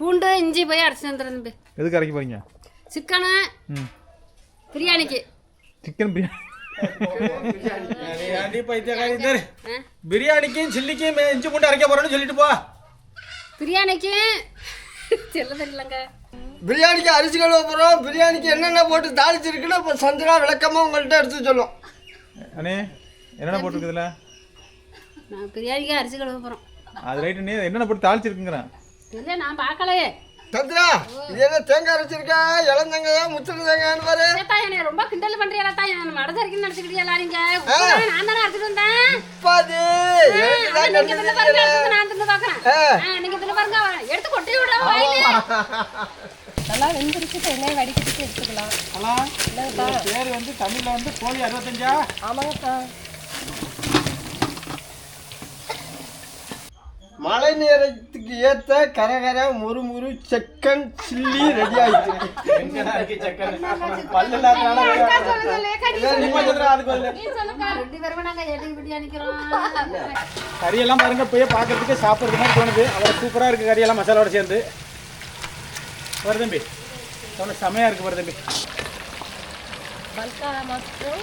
பூண்டு இஞ்சி போய் அரைச்சி வந்துடுறேன் தம்பி. எதுக்கு அரைக்க போறீங்க? சிக்கனு ம். பிரியாணிக்கு. சிக்கன் பிரியாணி? பிரியாணிக்கும் சில்லிக்கும் இஞ்சி பூண்டு அரைக்க போறேன்னு சொல்லிட்டு போ. பிரியாணிக்கு. செல்ல தெரியலங்க. பிரியாணிக்கு அரிசி கழுவ போகிறோம் பிரியாணிக்கு என்னென்ன போட்டு தாளிச்சிருக்குன்னு இப்போ சந்திரா விளக்கமாக உங்கள்கிட்ட எடுத்து சொல்லும். அண்ணே என்னென்ன போட்டிருக்குதுல? நான் பிரியாணிக்கு அரிசி கழுவ போகிறோம் அது ரைட்டு நீ என்னென்ன போட்டு தாளிச்சிருக்குங்கிறேன். இல்லை நான் பார்க்கலையே. என்ன தேங்காய் அரைச்சிருக்கா? இளந்தங்காயா முத்தின தேங்காய்னு பாரு. என்னை ரொம்ப கிண்டல் பண்றியா தான் என்ன மடசரிக்குன்னு நினச்சிக்கிட்டியா எல்லாரும் நான் தானே அரைச்சிட்டு வந்தேன்? பாதி நீங்க தின்னு பாருங்க நான் தின்னு. ஆ, நீங்க தின்னு பாருங்க எடுத்து கொட்டி விட வாயில. நல்லா வெந்திருச்சு எண்ணெய் எடுத்துக்கலாம். ஹலோ பேர் வந்து தமிழ்ல வந்து கோழி அறுபத்தஞ்சா? ஆமாங்கக்கா. மழை நேரத்துக்கு ஏத்த கரகர முறுமுறு செக்கன் சில்லி ரெடி இருக்கு கறியெல்லாம் பாருங்க போய் பார்க்கறதுக்கு சாப்பிட்றது மாதிரி தோணுது. அவ்வளோ சூப்பராக இருக்குது கறியெல்லாம் மசாலாவோட சேர்ந்து. வரு தம்பி அவ்வளோ செமையாக இருக்குது வரு தம்பி. பல்கா மற்றும்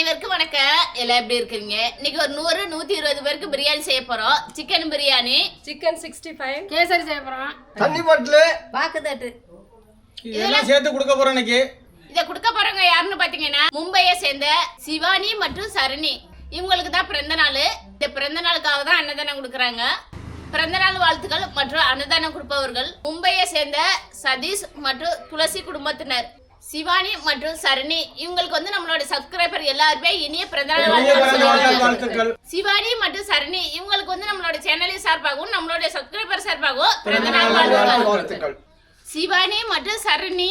அனைவருக்கும் வணக்கம். எல்லாம் எப்படி இருக்கிறீங்க இன்னைக்கு ஒரு நூறு நூத்தி இருபது பேருக்கு பிரியாணி செய்ய போறோம். Chicken biryani. Chicken sixty five kesari செய்ய போறோம். தண்ணி பாட்டிலு. வாக்குதட்டு இதெல்லாம் சேர்த்து கொடுக்க போகிறோம் இன்னைக்கு. இதை கொடுக்க போறவங்க யாருன்னு பாத்தீங்கன்னா மும்பையை சேர்ந்த சிவானி மற்றும் சரணி. இவங்களுக்கு தான் பிறந்த நாள். இந்த பிறந்த நாளுக்காக தான் அன்னதானம் கொடுக்குறாங்க. பிறந்த நாள் வாழ்த்துக்கள் மற்றும் அன்னதானம் கொடுப்பவர்கள் மும்பையை சேர்ந்த சதீஷ் மற்றும் துளசி குடும்பத்தினர். சிவானி மற்றும் சரணி இவங்களுக்கு வந்து நம்மளோட சப்ஸ்கிரைபர் எல்லாருமே இனிய. வாழ்த்துக்கள். சிவானி மற்றும் சரணி இவங்களுக்கு வந்து நம்மளோட சேனலின் சார்பாகவும் நம்மளோட சப்ஸ்கிரைபர் சார்பாகவும் வாழ்த்துக்கள். வாழ்த்துக்கள். சிவானி மற்றும் சரணி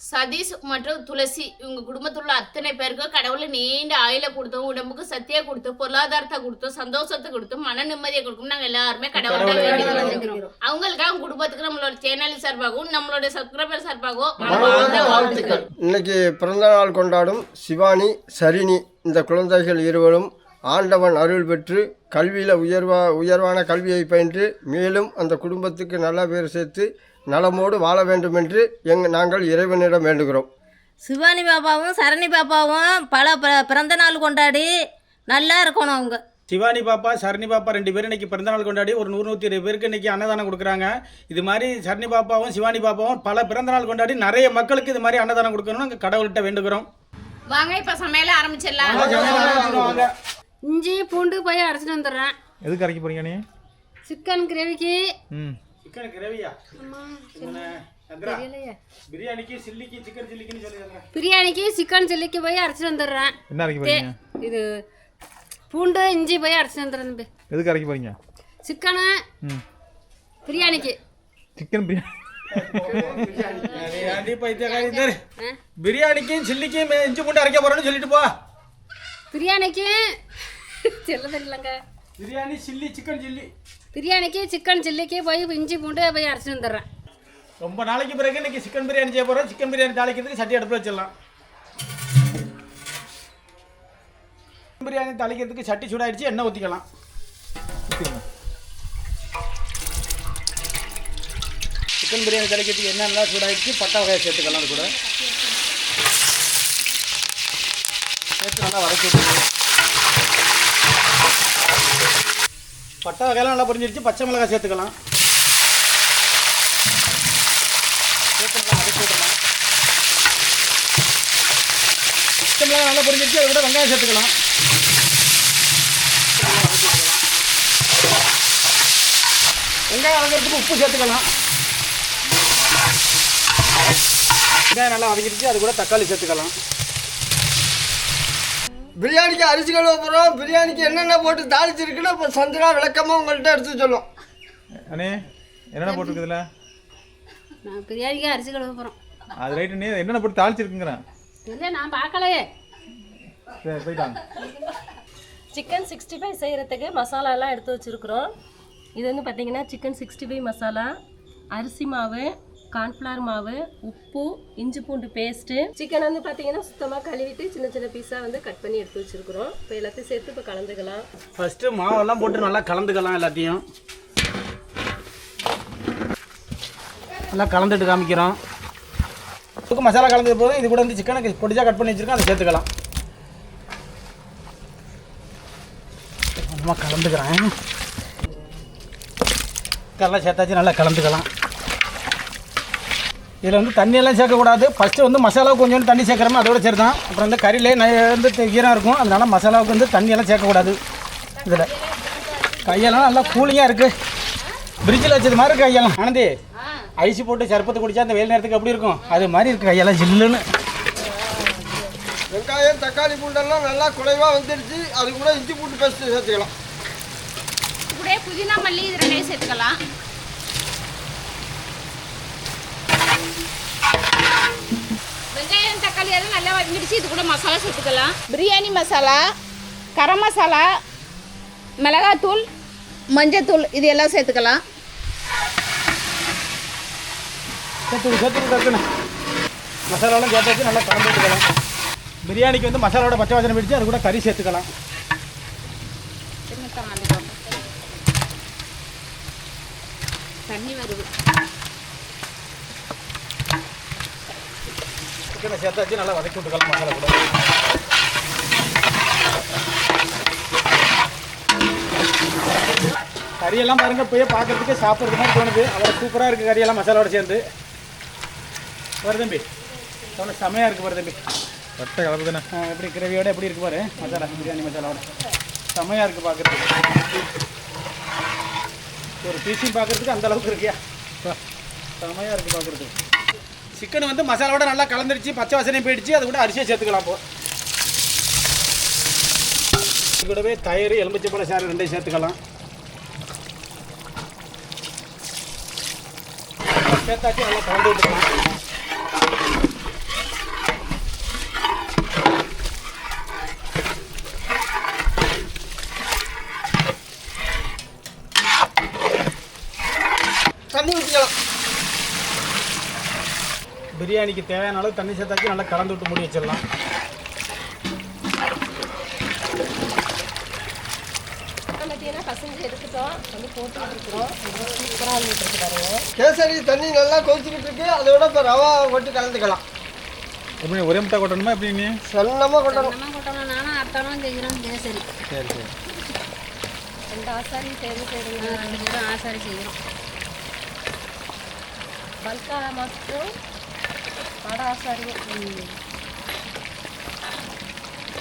சதீஷ் மற்றும் துளசி இவங்க குடும்பத்தில் உள்ள அத்தனை பேருக்கும் கடவுளை நீண்ட ஆயுள கொடுத்தோம் உடம்புக்கு சத்தியை கொடுத்து பொருளாதாரத்தை கொடுத்து சந்தோஷத்தை கொடுத்து மன நிம்மதியை கொடுக்கும் நாங்க எல்லாருமே கடவுளை வேண்டிக்கிறோம். அவங்களுக்கு அவங்க குடும்பத்துக்கு நம்மளோட சேனல் சார்பாகவும் நம்மளோட சப்ஸ்கிரைபர் சார்பாகவும் இன்னைக்கு பிறந்த நாள் கொண்டாடும் சிவானி சரினி இந்த குழந்தைகள் இருவரும் ஆண்டவன் அருள் பெற்று கல்வியில் உயர்வா உயர்வான கல்வியை பயின்று மேலும் அந்த குடும்பத்துக்கு நல்ல பேர் சேர்த்து நலமோடு வாழ வேண்டும் என்று எங் நாங்கள் இறைவனிடம் வேண்டுகிறோம். சிவானி பாப்பாவும் சரணி பாப்பாவும் பல பிற- பிறந்த நாள் கொண்டாடி நல்லா இருக்கணும் அவங்க. சிவானி பாப்பா சரணி பாப்பா ரெண்டு பேரும் இன்னைக்கு பிறந்தநாள் கொண்டாடி ஒரு நூறு நூற்றி இருபது பேருக்கு இன்னைக்கு அன்னதானம் கொடுக்குறாங்க. இது மாதிரி சரணி பாப்பாவும் சிவானி பாப்பாவும் பல பிறந்தநாள் கொண்டாடி நிறைய மக்களுக்கு இது மாதிரி அன்னதானம் கொடுக்கணும்னு நாங்கள் கடவுள்கிட்ட வேண்டுகிறோம். வாங்க இப்ப சமையல ஆரம்பிச்சிடலாம். இஞ்சி பூண்டு போய் அரைச்சிட்டு வந்துடுறேன். எதுக்கு அரைக்க போறீங்க நீ? சிக்கன் கிரேவிக்கு ம். சிக்கன் கிரேவியா? பிரியாணிக்கு சில்லிக்கு சிக்கன் சில்லிக்குன்னு சொல்லிடுங்க. பிரியாணிக்கு சிக்கன் சில்லிக்கு போய் அரைச்சிட்டு வந்துடுறேன். என்ன அரைக்க போறீங்க? இது பூண்டு இஞ்சி போய் அரைச்சிட்டு வந்துடுறேன் தம்பி. எதுக்கு அரைக்க போறீங்க? சிக்கனு பிரியாணிக்கு. சிக்கன் பிரியாணி பிரியாணிக்கும் சில்லிக்கும் இஞ்சி பூண்டு அரைக்க போறேன்னு சொல்லிட்டு போ. பிரியாணிக்கு செல்ல தெரியலங்க பிரியாணி சில்லி சிக்கன் சில்லி பிரியாணிக்கு சிக்கன் சில்லிக்கு போய் இஞ்சி பூண்டு போய் அரைச்சிட்டு வந்துடுறேன். ரொம்ப நாளைக்கு பிறகு இன்னைக்கு சிக்கன் பிரியாணி செய்ய போறோம். சிக்கன் பிரியாணி தாளிக்கிறதுக்கு சட்டி அடுப்பில் வச்சிடலாம். சிக்கன் பிரியாணி தாளிக்கிறதுக்கு சட்டி சூடாயிடுச்சு எண்ணெய் ஊற்றிக்கலாம் சிக்கன் பிரியாணி தாளிக்கிறதுக்கு நல்லா சூடாயிடுச்சு பட்டை வகையை சேர்த்துக்கலாம் கூட. சேர்த்து நல்லா வதக்கி பட்டை வகையெல்லாம் நல்லா புரிஞ்சிருச்சு. பச்சை மிளகாய் சேர்த்துக்கலாம். சேர்த்து பச்சை மிளகாய் நல்லா பொரிஞ்சிருச்சு. அதை விட வெங்காயம் சேர்த்துக்கலாம். வெங்காயம் வதக்கிறதுக்கு உப்பு சேர்த்துக்கலாம். வெங்காயம் நல்லா வதக்கிடுச்சு அது கூட தக்காளி சேர்த்துக்கலாம். பிரியாணிக்கு அரிசி கழுவ போகிறோம் பிரியாணிக்கு என்னென்ன போட்டு தாளிச்சிருக்குன்னு இப்போ சந்திரா விளக்கமாக உங்கள்கிட்ட எடுத்து சொல்லும். அண்ணே என்னென்ன போட்டிருக்குதுல? நான் பிரியாணிக்கு அரிசி கழுவ போகிறோம் அது ரைட்டு நீ என்னென்ன போட்டு தாளிச்சிருக்குங்கிறேன் இல்லை நான் பார்க்கலையே. சரி போயிட்டாங்க. சிக்கன் சிக்ஸ்டி ஃபைவ் செய்கிறதுக்கு மசாலாலாம் எடுத்து வச்சுருக்குறோம். இது வந்து பார்த்தீங்கன்னா சிக்கன் சிக்ஸ்டி ஃபைவ் மசாலா அரிசி மாவு கார்ன்ஃப்ளவர் மாவு உப்பு இஞ்சி பூண்டு பேஸ்ட்டு சிக்கன் வந்து பார்த்தீங்கன்னா சுத்தமாக கழுவிட்டு சின்ன சின்ன பீஸாக வந்து கட் பண்ணி எடுத்து வச்சுருக்குறோம். இப்போ எல்லாத்தையும் சேர்த்து இப்போ கலந்துக்கலாம். ஃபஸ்ட்டு மாவெல்லாம் போட்டு நல்லா கலந்துக்கலாம் எல்லாத்தையும். நல்லா கலந்துட்டு காமிக்கிறோம். இதுக்கு மசாலா கலந்தது போதும். இது கூட வந்து சிக்கனை பொடிச்சா கட் பண்ணி வச்சுருக்கோம். அதை சேர்த்துக்கலாம். கொஞ்சமாக கலந்துக்கிறேன். நல்லா சேர்த்தாச்சு நல்லா கலந்துக்கலாம். இதில் வந்து தண்ணியெல்லாம் சேர்க்கக்கூடாது. ஃபஸ்ட்டு வந்து மசாலாவுக்கு கொஞ்சம் தண்ணி சேர்க்குறோமோ அதோட சேர்த்தான் அப்புறம் இந்த கறியிலே நை வந்து ஈரம் இருக்கும். அதனால மசாலாவுக்கு வந்து தண்ணியெல்லாம் சேர்க்கக்கூடாது. இதில். கையெல்லாம் நல்லா கூலிங்காக இருக்குது ஃப்ரிட்ஜில் வச்சது மாதிரி இருக்கு கையெல்லாம். ஆனந்தி ஐஸ் போட்டு சர்பத்து குடிச்சா அந்த வெயில் நேரத்துக்கு எப்படி இருக்கும்? அது மாதிரி இருக்கு கையெல்லாம் ஜில்லுன்னு. வெங்காயம் தக்காளி பூண்டெல்லாம் நல்லா குறைவாக வந்துடுச்சு அது கூட இஞ்சி பூண்டு பேஸ்ட்டு சேர்த்துக்கலாம். புதினா மல்லி இது ரெண்டையும் சேர்த்துக்கலாம். வெங்காயம் தக்காளி எல்லாம் நல்லா வதங்கிடுச்சு இது கூட மசாலா சேர்த்துக்கலாம் பிரியாணி மசாலா கரம் மசாலா மிளகாத்தூள் மஞ்சத்தூள் இது எல்லாம் சேர்த்துக்கலாம். சேர்த்து சேர்த்து மசாலாலாம் சேர்த்தாச்சு நல்லா கலந்து விட்டுக்கலாம் பிரியாணிக்கு வந்து மசாலாவோட பச்சை வாசனை பிடிச்சு அது கூட கறி சேர்த்துக்கலாம். தண்ணி வருது சிக்கனை சேர்த்தாச்சு நல்லா வதக்கி விட்டுக்கலாம் மசாலா கூட. கறியெல்லாம் பாருங்க போய் பார்க்கறதுக்கு சாப்பிட்றது மாதிரி தோணுது. அவ்வளோ சூப்பராக இருக்குது கறியெல்லாம் மசாலாவோட சேர்ந்து. வருதம்பி அவ்வளோ செமையாக இருக்குது வருதம்பி பட்டை கலப்பு தானே? எப்படி கிரேவியோட எப்படி இருக்கு பாரு? மசாலா பிரியாணி மசாலாவோட. செமையாக இருக்குது பார்க்குறதுக்கு. ஒரு பீஸையும் பார்க்குறதுக்கு அந்த அளவுக்கு இருக்கியா? செமையாக இருக்குது பார்க்குறதுக்கு. சிக்கன் வந்து மசாலாவோட நல்லா கலந்துருச்சு பச்சை வாசனையும் போயிடுச்சு. அது கூட அரிசியை சேர்த்துக்கலாம் இப்போ. கூடவே தயிர் எலுமிச்சம்பழ சாறு ரெண்டையும் சேர்த்துக்கலாம். சேர்த்தாச்சு நல்லா கலந்து விட்டுக்கலாம் தண்ணி ஊற்றிக்கலாம் பிரியாணிக்கு தேவையான அளவு தண்ணி சேர்த்தாச்சு நல்லா கலந்து விட்டு மூடி வச்சிடலாம். கேசரி தண்ணி நல்லா கொதிச்சுக்கிட்டு இருக்கு. அதோட இப்போ ரவா போட்டு கலந்துக்கலாம். எப்படி ஒரே முட்டை கொட்டணுமா எப்படி நீ? சன்னமாக கொட்டணும். கொட்டணும். நானும் அர்த்தனும் செய்கிறோம் கேசரி. சரி சரி. ரெண்டு ஆசாரி சேர்ந்து செய்யுங்க ரெண்டு பேரும் ஆசாரி செய்கிறோம் பல்கா மாஸ்டரும்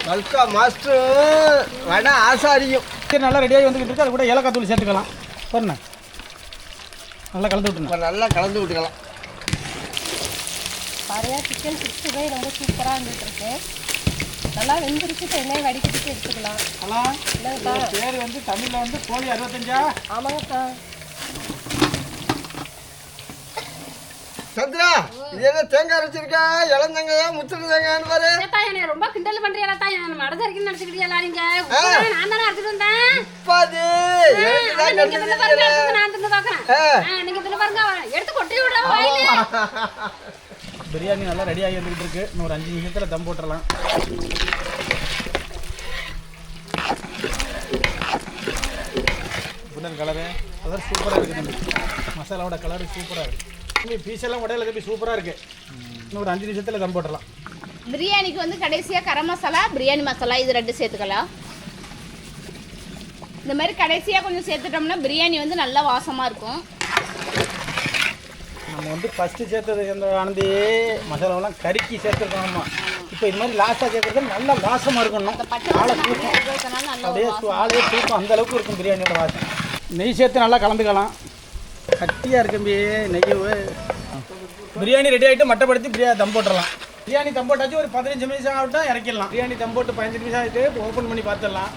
கல்கா மாஸ்டரும் வடை ஆசாரியும். சரி நல்லா ரெடியாகி வந்துக்கிட்டு இருக்கு. அது கூட ஏலக்காய் தூள் சேர்த்துக்கலாம். பாருண்ணா. நல்லா கலந்து விட்டுணும் நல்லா கலந்து விட்டுக்கலாம். பாருங்க சிக்கன் சிக்ஸ்டி ஃபைவ் ரொம்ப சூப்பராக இருந்துட்டு இருக்கு. நல்லா வெந்திருச்சு எண்ணெய் வடிகட்டிட்டு எடுத்துக்கலாம். ஆனால் இல்லைங்கக்கா பேர் வந்து தமிழில் வந்து கோழி அறுபத்தஞ்சா? ஆமாங்கக்கா. சந்திரா இது என்ன தேங்காய் அரைச்சிருக்கா? இளந்தங்காயா முத்திர தேங்காய்னு பாரு. என்னை ரொம்ப கிண்டல் பண்றீங்களா தான் என்ன மடதறிக்குன்னு நினச்சிக்கிட்டீங்களா நீங்க? நான் தானே அரைச்சிட்டு வந்தேன். தான் நீங்க தின்னு பாருங்க நான் ஆ. ஆ, நீங்க தின்னு பாருங்க எடுத்து கொட்டி விடுற வாயில. பிரியாணி நல்லா ரெடியாகி வந்துக்கிட்டு இருக்கு. இன்னும் ஒரு அஞ்சு நிமிஷத்தில் தம் போட்டுடலாம் புண்ணன் கலரு கலர் சூப்பராக இருக்குது மசாலாவோட கலர் சூப்பராக இருக்குது தம்பி பீஸ் எல்லாம் உடையில தம்பி சூப்பராக இருக்குது இன்னும் ஒரு அஞ்சு நிமிஷத்தில் தம் போட்டுடலாம். பிரியாணிக்கு வந்து கடைசியாக கரம் மசாலா பிரியாணி மசாலா இது ரெண்டு சேர்த்துக்கலாம். இந்த மாதிரி கடைசியாக கொஞ்சம் சேர்த்துட்டோம்னா பிரியாணி வந்து நல்லா வாசமாக இருக்கும். நம்ம வந்து ஃபஸ்ட்டு சேர்த்தது இந்த ஆனந்தி? மசாலாவெல்லாம் கறிக்கு சேர்த்துருக்கோம்மா இப்போ இது மாதிரி லாஸ்ட்டாக சேர்க்கறது நல்லா வாசமாக இருக்கணும். ஆளை தூக்கம் அப்படியே ஆளே தூக்கம் அந்த அளவுக்கு இருக்கும் பிரியாணியோட வாசம் நெய் சேர்த்து நல்லா கலந்துக்கலாம். கட்டியாக இருக்கம்பி நெய்யவு பிரியாணி ரெடி ஆகிட்டு மட்டைப்படுத்தி பிரியாணி தம் போட்டுடலாம் பிரியாணி தம் போட்டாச்சு ஒரு பதினஞ்சு நிமிஷம் ஆகிட்டா இறக்கிடலாம். பிரியாணி தம் போட்டு பதினஞ்சு நிமிஷம் ஆகிட்டு ஓப்பன் பண்ணி பார்த்துடலாம்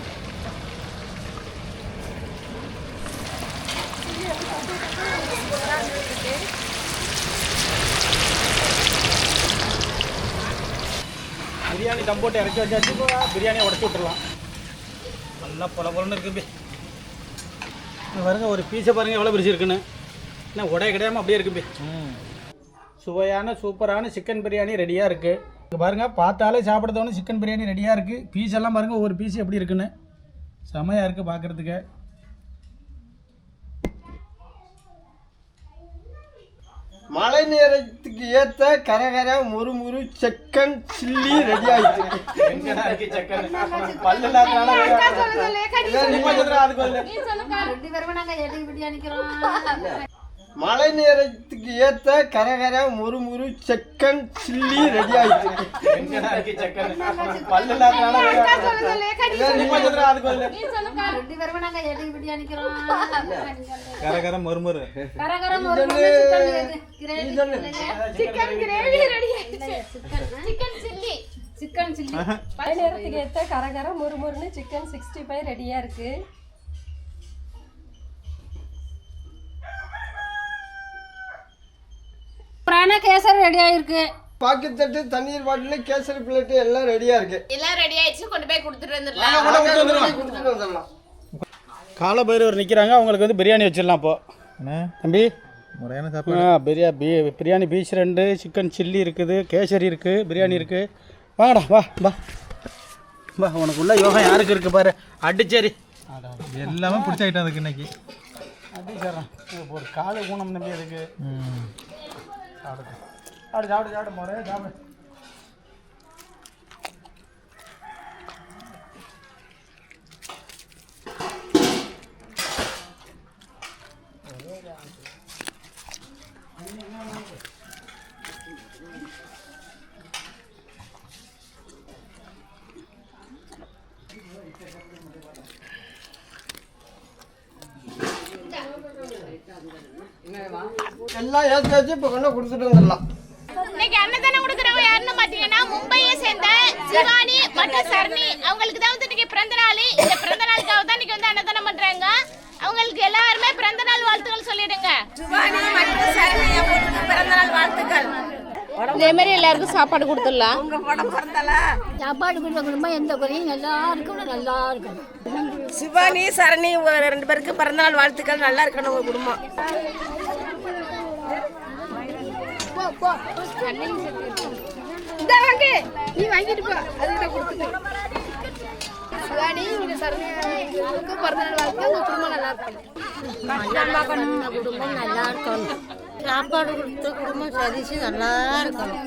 பிரியாணி தம் போட்டு இறக்கி வச்சாச்சு இப்போ பிரியாணியை உடச்சி விட்டுடலாம். நல்லா பொல பொலன்னு இருக்குது பாருங்க ஒரு பீஸை பாருங்கள் எவ்வளோ பிரிச்சு இருக்குன்னு என்ன உடைய கிடையாம அப்படியே இருக்கு பி. சுவையான சூப்பரான சிக்கன் பிரியாணி ரெடியாக இருக்குது இங்கே பாருங்கள் பார்த்தாலே சாப்பிட தோணும் சிக்கன் பிரியாணி ரெடியாக இருக்குது பீஸ் எல்லாம் பாருங்கள் ஒவ்வொரு பீஸ் எப்படி இருக்குன்னு. செமையாக இருக்குது பார்க்குறதுக்கு. மழை நேரத்துக்கு ஏற்ற கரகர முறுமுறு சிக்கன் சில்லி ரெடி ஆயிடுச்சு இருக்கு மழை நேரத்துக்கு ஏற்ற கரகர முறுமுறு சிக்கன் சில்லி ரெடி ஆயிடுச்சு. இருக்கு கரகர மறுமறு சிக்கன் கிரேவி ரெடி ஆயிடுச்சு. Chicken chilli. Chicken chilli. மழை நேரத்துக்கு ஏற்ற கரகர முறுமுறுன்னு சிக்கன் சிக்ஸ்டி ஃபைவ் ரெடியாக இருக்குது பாக்கெட் தட்டு தண்ணீர் பாட்டில் கேசரி பிளேட்டு எல்லாம் ரெடியா இருக்கு எல்லாம் ரெடி ஆயிடுச்சு கொண்டு போய் கொடுத்துட்டு வந்துடலாம். வந்துடலாம். கால பைரவர் நிற்கிறாங்க அவங்களுக்கு வந்து பிரியாணி வச்சிடலாம் இப்போ. என்ன? தம்பி? முறையான சாப்பாடு. ஆ பிரியா பி பிரியாணி பீஸ் ரெண்டு சிக்கன் சில்லி இருக்குது கேசரி இருக்குது பிரியாணி இருக்குது வாங்கடா வா வா. வா உனக்கு உள்ள யோகா யாருக்கு இருக்குது பாரு. அடிச்சேரி. எல்லாமே பிடிச்ச ஐட்டம் அதுக்கு இன்னைக்கு. அடிச்சேறான் ஒரு காலு ஊனம் நம்பி அதுக்கு ம் சாப்பிடு சாப்பிடு சாப்பிடு சாப்பிடு சாப்பிடு எல்லாம் ஏற்றி வச்சு இப்போ கொண்டு கொடுத்துட்டு வந்துடலாம் இன்னைக்கு அன்னதானம் கொடுக்குறவங்க யாருன்னு பாத்தீங்கன்னா மும்பையை சேர்ந்த சிவானி மற்றும் சரணி. அவங்களுக்கு தான் வந்து இன்னைக்கு பிறந்த நாள். இந்த பிறந்த நாளுக்காக தான் இன்னைக்கு வந்து அன்னதானம் பண்றாங்க. அவங்களுக்கு எல்லாருமே பிறந்த நாள் வாழ்த்துக்கள் சொல்லிடுங்க. இதே மாதிரி எல்லாருக்கும் சாப்பாடு கொடுத்துடலாம். சாப்பாடு கொடுத்த குடும்பம் எந்த குறையும் நல்லா இருக்கணும் நல்லா இருக்கணும் சிவானி சரணி உங்க ரெண்டு பேருக்கு பிறந்தநாள் வாழ்த்துக்கள். நல்லா இருக்கணும் உங்க குடும்பம். இந்த வாங்க. நீ வாங்கிட்டு போ. அதுகிட்ட கொடுத்துட்டு சரணிக்கு பிறந்த நாள் வாழ்க்கை உங்க குடும்பம் நல்லா குடும்பம் நல்லா இருக்கணும். சாப்பாடு கொடுத்த குடும்பம் சரிச்சு நல்லா இருக்கணும்.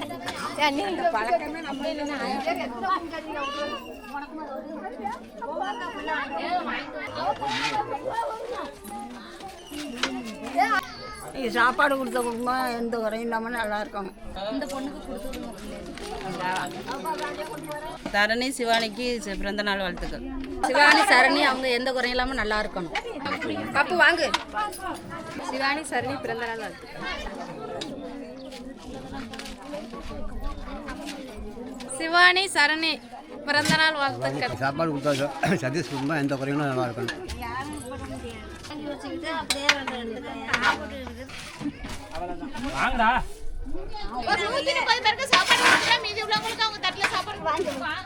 நீங்க சாப்பாடு கொடுத்த குடும்பம் எந்த குறையும் இல்லாமல் நல்லா இருக்கணும் தரணி சிவானிக்கு பிறந்த நாள் வாழ்த்துக்கள். சிவானி சரணி அவங்க எந்த குறையும் இல்லாமல் நல்லா இருக்கணும். பப்பு வாங்கு. சிவானி சரணி பிறந்த நாள் வாழ்த்துக்கள். சிவானி சரணி பிறந்த நாள் வாழ்த்துக்கள். சாப்பாடு கொடுத்தா சதீஷ் குடும்பம் எந்த குறையும் நல்லா இருக்கணும். வாங்கடா. சாப்பாடு கொடுத்துட்டா மீதி உள்ளவங்களுக்கு அவங்க தட்டுல சாப்பாடு கொடுத்துருவான்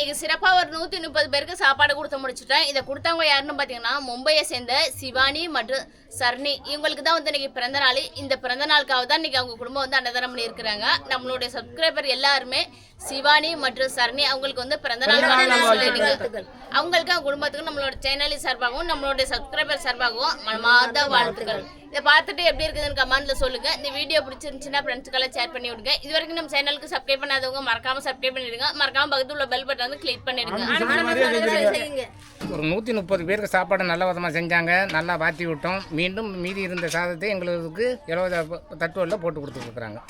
இன்னைக்கு சிறப்பாக ஒரு நூற்றி முப்பது பேருக்கு சாப்பாடு கொடுத்து முடிச்சுட்டேன். இதை கொடுத்தவங்க யாருன்னு பார்த்தீங்கன்னா மும்பையை சேர்ந்த சிவானி மற்றும் சர்ணி. இவங்களுக்கு தான் வந்து இன்னைக்கு பிறந்த நாள். இந்த பிறந்த நாளுக்காக தான் இன்னைக்கு அவங்க குடும்பம் வந்து அன்னதானம் பண்ணியிருக்கிறாங்க. நம்மளுடைய சப்ஸ்கிரைபர் எல்லாருமே சிவானி மற்றும் சர்ணி அவங்களுக்கு வந்து பிறந்த நாள் அவங்களுக்கு அவங்க குடும்பத்துக்கும் நம்மளோட சேனலின் சார்பாகவும் நம்மளுடைய சப்ஸ்கிரைபர் சார்பாகவும் மனமார்ந்த வாழ்த்துக்கள். இதை பார்த்துட்டு எப்படி இருக்குதுன்னு கமெண்ட்ல சொல்லுங்க. இந்த வீடியோ பிடிச்சிருந்துச்சுன்னா ஃப்ரெண்ட்ஸ்க்கெல்லாம் ஷேர் பண்ணி விடுங்க. இது வரைக்கும் நம்ம சேனலுக்கு சப்ஸ்கிரைப் பண்ணாதவங்க மறக்காம சப்ஸ்கிரைப் பண்ணிடுங்க. மறக்காம பக்கத்துல உள்ள பெல் பட்டன் வந்து கிளிக் பண்ணிடுங்க. ஒரு நூற்றி முப்பது பேருக்கு சாப்பாடு நல்ல விதமாக செஞ்சாங்க. நல்லா வாத்தி விட்டோம். மீண்டும் மீதி இருந்த சாதத்தை எங்களுக்கு எழுபது தட்டுவலில் போட்டு கொடுத்துருக்குறாங்க